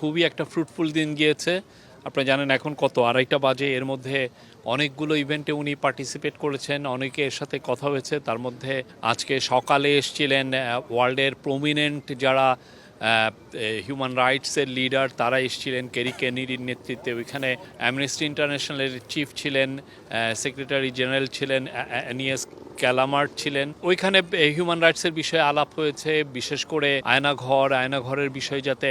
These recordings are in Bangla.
খুবই একটা ফ্রুটফুল দিন গিয়েছে। আপনারা জানেন এখন কত, আড়াইটা বাজে, এর মধ্যে অনেকগুলো ইভেন্টে উনি পার্টিসিপেট করেছেন, অনেকে এর সাথে কথা হয়েছে। তার মধ্যে আজকে সকালে এসছিলেন ওয়ার্ল্ডের প্রমিনেন্ট যারা হিউম্যান রাইটসের লিডার তারা এসেছিলেন কেরি কেনির নেতৃত্বে। ওইখানে অ্যামনেস্টি ইন্টারন্যাশনালের চিফ ছিলেন সেক্রেটারি জেনারেল ছিলেন অ্যানিয়াস ক্যালামার্ট ছিলেন। ওইখানে হিউম্যান রাইটসের বিষয়ে আলাপ হয়েছে, বিশেষ করে আয়নাঘর, আয়নাঘরের বিষয়ে যাতে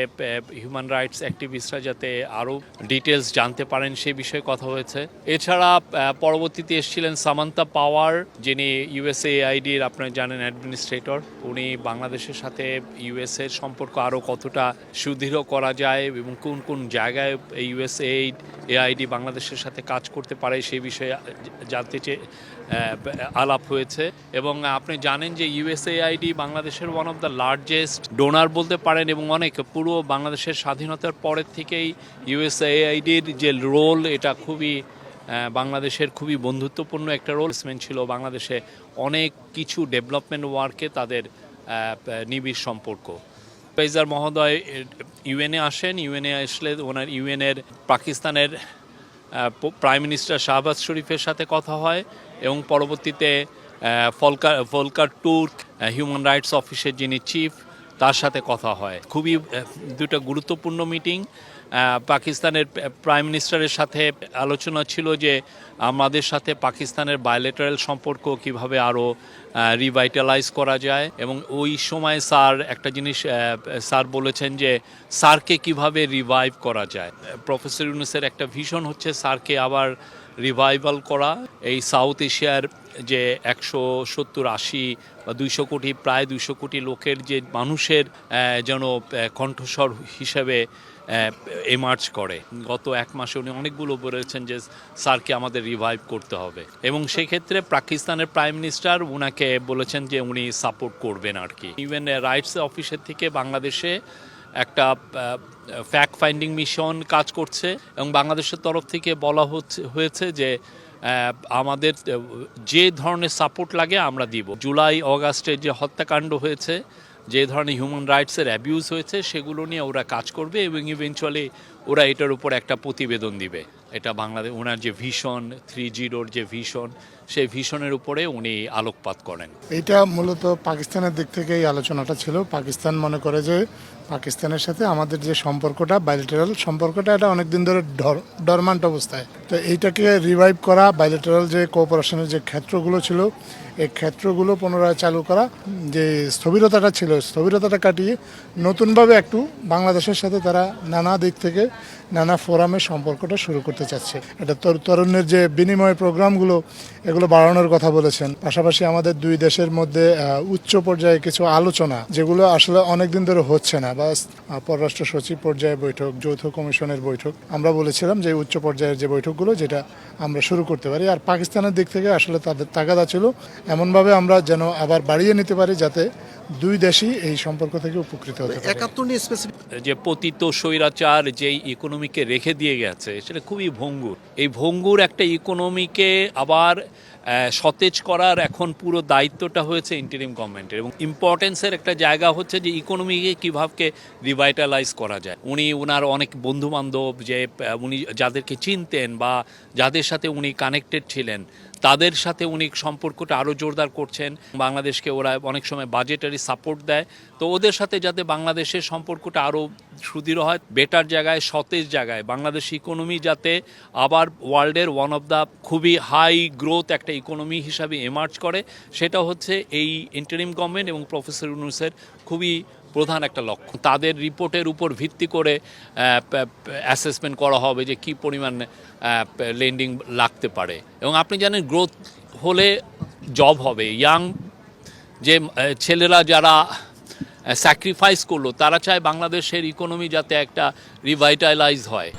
হিউম্যান রাইটস অ্যাক্টিভিস্টরা যাতে আরও ডিটেলস জানতে পারেন সেই বিষয়ে কথা হয়েছে। এছাড়া পরবর্তীতে এসেছিলেন সামান্তা পাওয়ার, যিনি ইউএসএ আইডির আপনারা জানেন অ্যাডমিনিস্ট্রেটর উনি বাংলাদেশের সাথে ইউএসএর সম্পর্ক আরও কতটা সুদৃঢ় করা যায় এবং কোন কোন জায়গায় ইউএসএ এআইডি বাংলাদেশের সাথে কাজ করতে পারে সেই বিষয়ে জানতে চেয়ে আলাপ হয়েছে। এবং আপনি জানেন যে ইউএসএআইডি বাংলাদেশের one of the largest donor বলতে পারেন এবং অনেক পুরো বাংলাদেশের স্বাধীনতার পরের থেকেই ইউএসএআইডির যে রোল এটা খুবই বাংলাদেশের খুবই বন্ধুত্বপূর্ণ একটা রোলসমেন্ট ছিল। বাংলাদেশে অনেক কিছু ডেভেলপমেন্ট ওয়ার্কে তাদের নিবিড় সম্পর্ক। পেজার মহোদয় ইউএনএ আসেন। ইউএনএ আসলে ওনার ইউএনএর পাকিস্তানের প্রাইম মিনিস্টার শাহবাজ শরীফের সাথে কথা হয় এবং পরবর্তীতে ফলকা Volker Volker Turk human rights অফিসের যিনি চিফ তার সাথে কথা হয়। খুবই দুটো গুরুত্বপূর্ণ মিটিং পাকিস্তানের প্রাইম মিনিস্টারের সাথে আলোচনা ছিল যে আমাদের সাথে পাকিস্তানের বায়োলেটারাল সম্পর্ক কীভাবে আরও রিভাইটালাইজ করা যায়। এবং ওই সময় স্যার একটা জিনিস স্যার বলেছেন যে স্যারকে কীভাবে রিভাইভ করা যায়। প্রফেসর ইউনুসের একটা ভিশন হচ্ছে স্যারকে আবার রিভাইভাল করা। এই সাউথ এশিয়ার যে একশো সত্তর আশি বা দুইশো কোটি, প্রায় দুইশো কোটি লোকের যে মানুষের যেন কণ্ঠস্বর হিসেবে এমার্জ করে। গত এক মাসে উনি অনেকগুলো বলেছেন যে স্যারকে আমাদের রিভাইভ করতে হবে। এবং সেই ক্ষেত্রে পাকিস্তানের প্রাইম মিনিস্টার উনাকে বলেছেন যে উনি সাপোর্ট করবেন আর কি। ইভেন রাইটস অফিসের থেকে বাংলাদেশে একটা ফ্যাক্ট ফাইন্ডিং মিশন কাজ করছে। এবং বাংলাদেশের তরফ থেকে বলা হচ্ছে, হয়েছে যে আমাদের যে ধরনের সাপোর্ট লাগে আমরা দিব। জুলাই, অগাস্টে যে হত্যাকাণ্ড হয়েছে যে ধরনের হিউম্যান রাইটসের অ্যাবিউজ হয়েছে সেগুলো নিয়ে ওরা কাজ করবে এবং ইভেনচুয়ালি ওরা এটার উপর একটা প্রতিবেদন দিবে। এটা বাংলাদেশ, ওনার যে ভিশন থ্রি জিরোর যে ভিশন সেই ভিশনের উপরে উনি আলোকপাত করেন। এটা মূলত পাকিস্তানের দিক থেকে এই আলোচনাটা ছিল। পাকিস্তান মনে করে যে পাকিস্তানের সাথে আমাদের যে সম্পর্কটা বাইলেটারাল সম্পর্কটা, এটা অনেকদিন ধরে ডরমান্ট অবস্থায়। তো এইটাকে রিভাইভ করা বাইলেটারাল যে কোঅপারেশনের যে ক্ষেত্রগুলো ছিল, এই ক্ষেত্রগুলো পুনরায় চালু করা, যে স্থবিরতাটা ছিল, স্থবিরতাটা কাটিয়ে নতুনভাবে একটু বাংলাদেশের সাথে তারা নানা দিক থেকে নানা ফোরামে সম্পর্কটা শুরু করতে চাচ্ছে। এটা তরু- তরুণের যে বিনিময় প্রোগ্রামগুলো, এগুলো বাড়ানোর কথা বলেছেন। পাশাপাশি আমাদের দুই দেশের মধ্যে উচ্চ পর্যায়ে কিছু আলোচনা, যেগুলো আসলে অনেকদিন ধরে হচ্ছে না, বা পররাষ্ট্র সচিব পর্যায়ে বৈঠক, যৌথ কমিশনের বৈঠক। আমরা বলেছিলাম যে উচ্চ পর্যায়ের যে বৈঠকগুলো, যেটা আমরা শুরু করতে পারি। আর পাকিস্তানের দিক থেকে আসলে তাদের তাগাদা ছিল, এমনভাবে আমরা যেন আবার বাড়িয়ে নিতে পারি, যাতে দুই দেশই এই সম্পর্ক থেকে উপকৃত হতে পারে। একাত্তর নিয়ে স্পেসিফিক যে পতিত স্বৈরাচার যেই ইকোনমিকে রেখে দিয়ে গেছে সেটা খুবই ভঙ্গুর। এই ভঙ্গুর একটা ইকোনমিকে আবার সতেজ করার এখন পুরো দায়িত্বটা হয়েছে ইন্টারিম গভর্নমেন্টের এবং ইম্পর্টেন্সের একটা জায়গা হচ্ছে যে ইকোনমিকে কীভাবে রিভাইটালাইজ করা যায়। উনি ওনার অনেক বন্ধু বান্ধব যে উনি যাদেরকে চিনতেন বা যাদের সাথে উনি কানেক্টেড ছিলেন তাদের সাথে উনি সম্পর্কটা আরও জোরদার করছেন। বাংলাদেশকে ওরা অনেক সময় বাজেটারি সাপোর্ট দেয়। তো ওদের সাথে যাতে বাংলাদেশের সম্পর্কটা আরও সুদৃঢ় হয় বেটার জায়গায়, সতেজ জায়গায়, বাংলাদেশ ইকোনমি যাতে আবার ওয়ার্ল্ডের ওয়ান অফ দ্য খুবই হাই গ্রোথ একটা ইকোনমি হিসাবে এমার্জ করে, সেটা হচ্ছে এই ইন্টারিম গভর্নমেন্ট এবং প্রফেসর ইউনুসের খুবই প্রধান একটা লক্ষ্য তাদের রিপোর্টের উপর ভিত্তি করে অ্যাসেসমেন্ট করা হবে যে কি পরিমাণ লেন্ডিং লাগতে পারে। এবং আপনি জানেন গ্রোথ হলে জব হবে। ইয়াং যে ছেলেরা যারা স্যাক্রিফাইস করল, তারা চায় বাংলাদেশের ইকোনমি যাতে একটা রিভাইটালাইজ হয়।